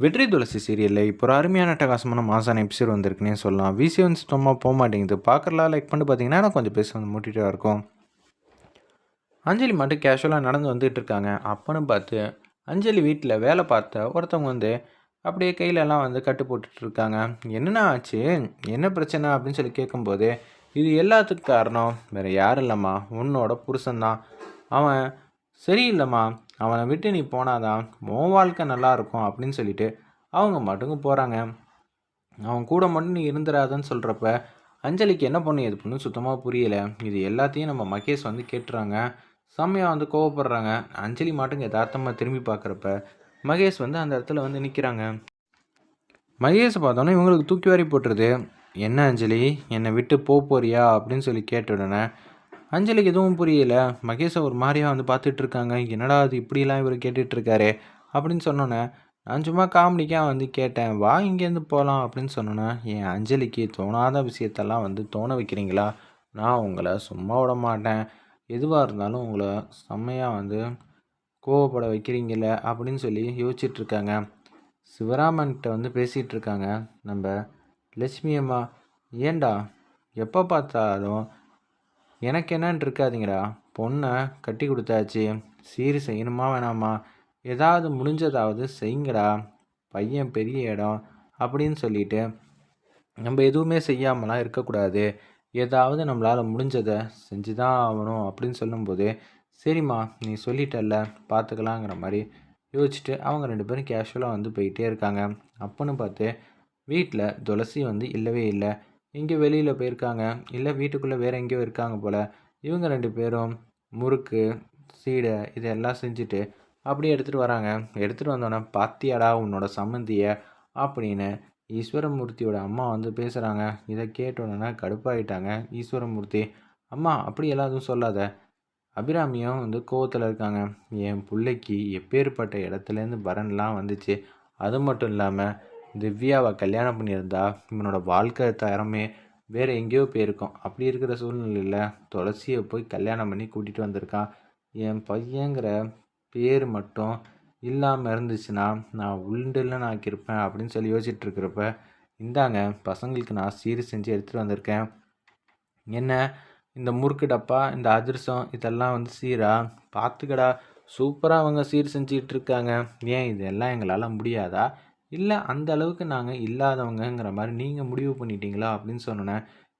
வெற்றி துளசி சீரியலில் இப்போ ஒரு அருமையான அட்டகாசமான மாசான எபிசோட் வந்திருக்குன்னே சொல்லலாம். விசி வந்து சுத்தமாக போக மாட்டேங்குது. பார்க்குறலாம் லைக் பண்ணிட்டு பார்த்தீங்கன்னா நான் கொஞ்சம் பேச வந்து மூட்டிகிட்டே இருக்கும். அஞ்சலி மட்டும் கேஷுவலாக நடந்து வந்துகிட்டு இருக்காங்க. அப்பன்னு பார்த்து அஞ்சலி வீட்டில் வேலை பார்த்த ஒருத்தவங்க வந்து அப்படியே கையிலலாம் வந்து கட்டு போட்டுட்டு இருக்காங்க. என்னென்ன ஆச்சு? என்ன பிரச்சனை? அப்படின்னு சொல்லி கேட்கும்போது இது எல்லாத்துக்கும் காரணம் வேறு யாரும் இல்லைம்மா. உன்னோட புருஷன்தான். அவன் சரியில்லைம்மா. அவனை விட்டு நீ போனாதான் உன் வாழ்க்கை நல்லா இருக்கும் அப்படின்னு சொல்லிட்டு அவங்க மட்டுங்க போகிறாங்க அவன் கூட மட்டும் நீ இருந்துடாதன்னு சொல்கிறப்ப அஞ்சலிக்கு என்ன பண்ணு எது பண்ணு சுத்தமாக புரியலை. இது எல்லாத்தையும் நம்ம மகேஷ் வந்து கேட்டுறாங்க. செம்மையாக வந்து கோவப்படுறாங்க. அஞ்சலி மாட்டுங்க யதார்த்தமாக திரும்பி பார்க்குறப்ப மகேஷ் வந்து அந்த இடத்துல வந்து நிற்கிறாங்க மகேஷை பார்த்தோன்னே இவங்களுக்கு தூக்கி வாரி போட்டுருது. என்ன அஞ்சலி? என்னை விட்டு போக போறியா? அப்படின்னு சொல்லி கேட்ட உடனே அஞ்சலிக்கு எதுவும் புரியல. மகேஷை ஒரு மாதிரியாக வந்து பார்த்துட்டு இருக்காங்க என்னடா அது இப்படிலாம் இவர் கேட்டுட்ருக்காரு? அப்படின்னு சொன்னோன்னே நான் சும்மா காமெடிக்காக வந்து கேட்டேன். வா இங்கேருந்து போகலாம் அப்படின்னு சொன்னோன்னே என் அஞ்சலிக்கு தோணாத விஷயத்தெல்லாம் வந்து தோண வைக்கிறீங்களா? நான் உங்களை சும்மா விட மாட்டேன். எதுவாக இருந்தாலும் உங்களை செம்மையாக வந்து கோவப்பட வைக்கிறீங்கள அப்படின்னு சொல்லி யோசிச்சிட்ருக்காங்க. சிவராமன்கிட்ட வந்து பேசிகிட்டு இருக்காங்க நம்ம லட்சுமி அம்மா ஏண்டா எப்போ பார்த்தாலும் எனக்கு என்னன்னு இருக்காதிங்கடா பொண்ணை கட்டி கொடுத்தாச்சு. சீர் செய்யணுமா வேணாமா? ஏதாவது முடிஞ்சதாவது செய்யுங்கடா. பையன் பெரிய இடம் அப்படின்னு சொல்லிட்டு நம்ம எதுவுமே செய்யாமலாம் இருக்கக்கூடாது. ஏதாவது நம்மளால் முடிஞ்சதை செஞ்சு தான் ஆகணும் அப்படின்னு சொல்லும்போது சரிம்மா நீ சொல்லிட்டல்ல பார்த்துக்கலாங்கிற மாதிரி யோசிச்சுட்டு அவங்க ரெண்டு பேரும் கேஷுவலாக வந்து போயிட்டே இருக்காங்க. அப்போன்னு பார்த்து வீட்டில் துளசி வந்து இல்லவே இல்லை. இங்கே வெளியில் போயிருக்காங்க. இல்லை வீட்டுக்குள்ளே வேறு எங்கேயோ இருக்காங்க போல். இவங்க ரெண்டு பேரும் முறுக்கு சீடை இதெல்லாம் செஞ்சுட்டு அப்படியே எடுத்துகிட்டு வராங்க. எடுத்துகிட்டு வந்தோன்னே பாத்தியாடா உன்னோட சம்மந்தியை? அப்படின்னு ஈஸ்வரமூர்த்தியோட அம்மா வந்து பேசுகிறாங்க இதை கேட்டோன்னே கடுப்பாயிட்டாங்க ஈஸ்வரமூர்த்தி. அம்மா அப்படி எல்லாத்தையும் சொல்லாத. அபிராமியும் வந்து கோவத்தில் இருக்காங்க. என் பிள்ளைக்கு எப்பேற்பட்ட இடத்துலேருந்து வரன்லாம் வந்துச்சு. அது மட்டும் இல்லாமல் திவ்யாவை கல்யாணம் பண்ணியிருந்தா இவனோட வாழ்க்கை தரமே வேறு எங்கேயோ போயிருக்கோம். அப்படி இருக்கிற சூழ்நிலையில் துளசியை போய் கல்யாணம் பண்ணி கூட்டிகிட்டு வந்திருக்கான் என் பையங்கிற பேர் மட்டும் இல்லாமல் இருந்துச்சுன்னா நான் உண்டுல நான் ஆக்கியிருப்பேன் அப்படின்னு சொல்லி யோசிச்சுட்டு இருக்கிறப்ப இந்தாங்க பசங்களுக்கு நான் சீர் செஞ்சு எடுத்துகிட்டு வந்திருக்கேன். என்ன? இந்த முறுக்கு டப்பா இந்த அதிர்சம் இதெல்லாம் வந்து சீரா? பார்த்துக்கடா சூப்பராக அவங்க சீர் செஞ்சுக்கிட்டு இருக்காங்க. ஏன் இதெல்லாம் எங்களால் முடியாதா? இல்லை அந்த அளவுக்கு நாங்கள் இல்லாதவங்கங்கிற மாதிரி நீங்கள் முடிவு பண்ணிட்டீங்களா அப்படின்னு சொன்னோன்னே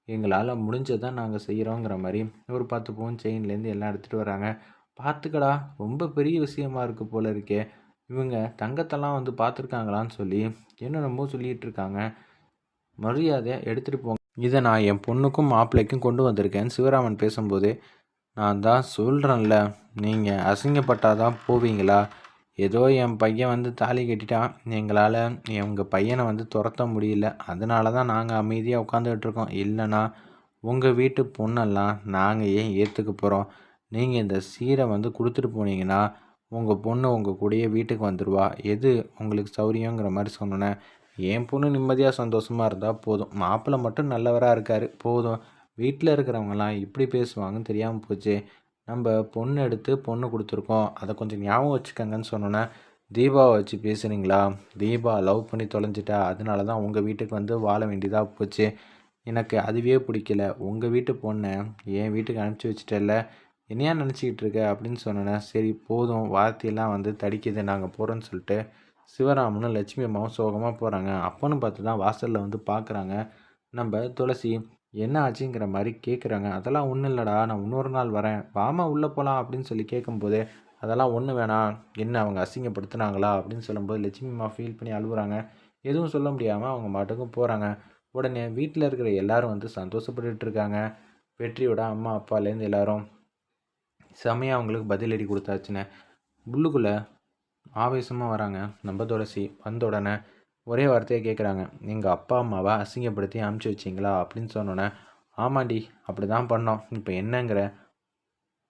எங்களால் முடிஞ்சதான் நாங்கள் செய்கிறோங்கிற மாதிரி ஒரு பத்து பவுன் செயின்லேருந்து எல்லாம் எடுத்துகிட்டு வராங்க பார்த்துக்கடா ரொம்ப பெரிய விஷயமா இருக்குது போல இருக்கே. இவங்க தங்கத்தெல்லாம் வந்து பார்த்துருக்காங்களான்னு சொல்லி என்னென்னமோ சொல்லிகிட்டு இருக்காங்க. மரியாதையாக எடுத்துகிட்டு போங்க. இதை நான் என் பொண்ணுக்கும் மாப்பிள்ளைக்கும் கொண்டு வந்திருக்கேன். சிவராமன் பேசும்போது நான் தான் சொல்கிறேன்ல நீங்கள் அசிங்கப்பட்டால் தான் போவீங்களா? ஏதோ என் பையன் வந்து தாலி கட்டிட்டான். எங்களால் எங்கள் பையனை வந்து துரத்த முடியல. அதனால தான் நாங்கள் அமைதியாக உட்காந்துக்கிட்டு இருக்கோம். இல்லைன்னா உங்கள் வீட்டு பொண்ணெல்லாம் நாங்கள் ஏன் ஏற்றுக்க போகிறோம் நீங்கள் இந்த சீரை வந்து கொடுத்துட்டு போனீங்கன்னா உங்கள் பொண்ணு உங்கள் கூடயே வீட்டுக்கு வந்துடுவா எது உங்களுக்கு சௌரியங்கிற மாதிரி சொன்னோன்னே என் பொண்ணு நிம்மதியாக சந்தோஷமாக இருந்தால் போதும். மாப்பிள்ளை மட்டும் நல்லவராக இருக்கார். போதும். வீட்டில் இருக்கிறவங்களாம் இப்படி பேசுவாங்கன்னு தெரியாமல் போச்சு. நம்ம பொண்ணு எடுத்து பொண்ணு கொடுத்துருக்கோம். அதை கொஞ்சம் ஞாபகம் வச்சுக்கோங்கன்னு சொன்னோன்னே தீபாவை வச்சு பேசுகிறீங்களா தீபா லவ் பண்ணி தொலைஞ்சிட்டா அதனால தான் உங்கள் வீட்டுக்கு வந்து வாழ வேண்டியதாக போச்சு. எனக்கு அதுவே பிடிக்கல. உங்கள் வீட்டு பொண்ணை என் வீட்டுக்கு அனுப்பிச்சி வச்சுட்டல என்னையா நினச்சிக்கிட்டு இருக்க? அப்படின்னு சொன்னேன் சரி போதும். வார்த்தையெல்லாம் வந்து தடிக்குது. நாங்கள் போகிறோன்னு சொல்லிட்டு சிவராமனும் லட்சுமி அம்மாவும் சோகமாக போகிறாங்க அப்போன்னு பார்த்து தான் வாசலில் வந்து பார்க்குறாங்க நம்ம துளசி என்ன ஆச்சுங்கிற மாதிரி கேட்குறாங்க அதெல்லாம் ஒன்றும் இல்லைடா நான் இன்னொரு நாள் வரேன். வாமா உள்ளே போகலாம் அப்படின்னு சொல்லி கேட்கும்போதே அதெல்லாம் ஒன்று வேணாம். என்ன அவங்க அசிங்கப்படுத்துனாங்களா? அப்படின்னு சொல்லும்போது லட்சுமி அம்மா ஃபீல் பண்ணி அழுகுறாங்க எதுவும் சொல்ல முடியாமல் அவங்க மாட்டுக்கும் போகிறாங்க உடனே வீட்டில் இருக்கிற எல்லாரும் வந்து சந்தோஷப்பட்டுட்டு இருக்காங்க. வெற்றியோட அம்மா அப்பாலேருந்து எல்லோரும் செமையாக அவங்களுக்கு பதிலடி கொடுத்தாச்சுன்னு. உள்ளுக்குள்ளே ஆவேசமாக வராங்க. நம்ம துளசி வந்த உடனே ஒரே வார்த்தையை கேட்குறாங்க எங்கள் அப்பா அம்மாவை அசிங்கப்படுத்தி அமுச்சு வச்சிங்களா? அப்படின்னு சொன்னோன்னே ஆமாண்டி அப்படி தான் பண்ணோம். இப்போ என்னங்கிற?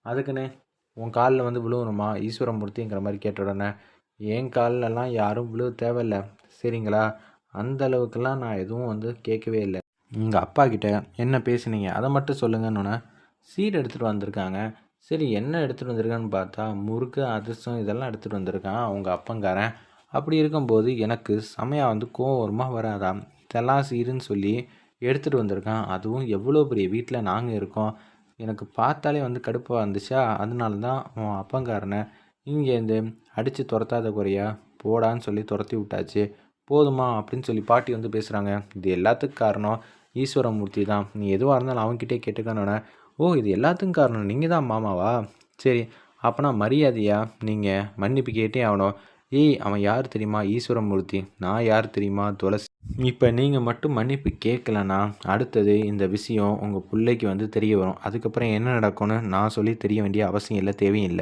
அதுக்குன்னு உன் காலில் வந்து விழுவணுமா? ஈஸ்வரமூர்த்திங்கிற மாதிரி கேட்ட உடனே என் காலிலலாம் யாரும் விழுவ தேவையில்லை. சரிங்களா? அந்த அளவுக்குலாம் நான் எதுவும் வந்து கேட்கவே இல்லை. எங்கள் அப்பா கிட்ட என்ன பேசுனீங்க? அதை மட்டும் சொல்லுங்கன்னொன்னே சீடு எடுத்துகிட்டு வந்திருக்காங்க. சரி என்ன எடுத்துகிட்டு வந்திருக்கான்னு பார்த்தா முறுக்கு அதிர்ஷ்டம் இதெல்லாம் எடுத்துகிட்டு வந்திருக்கான். அவங்க அப்பங்காரன். அப்படி இருக்கும்போது எனக்கு செமையாக வந்து கோவம் வராதா இதெல்லாம் சொல்லி எடுத்துகிட்டு வந்திருக்கான். அதுவும் எவ்வளோ பெரிய வீட்டில் நாங்கள் இருக்கோம். எனக்கு பார்த்தாலே வந்து கடுப்பாக இருந்துச்சா அதனால தான் உன் அப்பங்காரனை இங்கேருந்து அடித்து துரத்தாத குறையா போடான்னு சொல்லி துரத்தி விட்டாச்சு. போதுமா அப்படின்னு சொல்லி பாட்டி வந்து பேசுகிறாங்க இது எல்லாத்துக்கும் காரணம் ஈஸ்வரமூர்த்தி தான். நீ எதுவாக இருந்தாலும் அவன்கிட்டே கேட்டுக்கணுன்னே ஓ இது எல்லாத்துக்கும் காரணம். நீங்கள் தான் மாமாவா? சரி அப்போனா மரியாதையா நீங்கள் மன்னிப்பு கேட்டே ஆகணும். ஏய் அவன் யார் தெரியுமா? ஈஸ்வரமூர்த்தி. நான் யார் தெரியுமா? துளசி. இப்போ நீங்கள் மட்டும் மன்னிப்பு கேட்கலன்னா அடுத்தது இந்த விஷயம் உங்கள் பிள்ளைக்கு வந்து தெரிய வரும். அதுக்கப்புறம் என்ன நடக்கும்னு நான் சொல்லி தெரிய வேண்டிய அவசியம் இல்லை தேவையும் இல்லை.